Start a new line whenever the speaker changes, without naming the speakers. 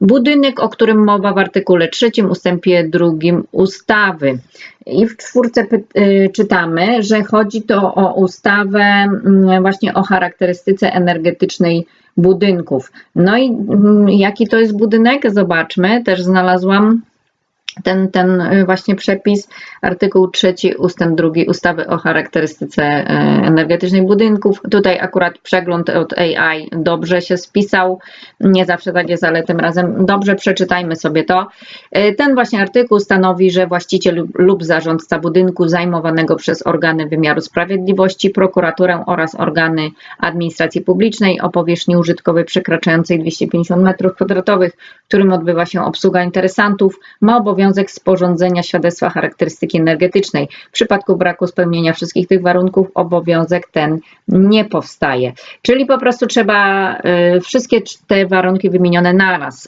budynek, o którym mowa w artykule 3 ustępie 2 ustawy. I w czwórce y, czytamy, że chodzi to o ustawę mm, właśnie o charakterystyce energetycznej budynków. No i mm, jaki to jest budynek? Zobaczmy, też znalazłam ten, ten y, właśnie przepis, artykuł 3 ustęp 2 ustawy o charakterystyce e, energetycznej budynków. Tutaj akurat przegląd od AI dobrze się spisał, nie zawsze tak jest, ale tym razem dobrze przeczytajmy sobie to. E, Ten właśnie artykuł stanowi, że właściciel lub zarządca budynku zajmowanego przez organy wymiaru sprawiedliwości, prokuraturę oraz organy administracji publicznej o powierzchni użytkowej przekraczającej 250 m2, w którym odbywa się obsługa interesantów, ma obowiązek sporządzenia świadectwa charakterystyki energetycznej. W przypadku braku spełnienia wszystkich tych warunków obowiązek ten nie powstaje. Czyli po prostu trzeba y, wszystkie te warunki wymienione naraz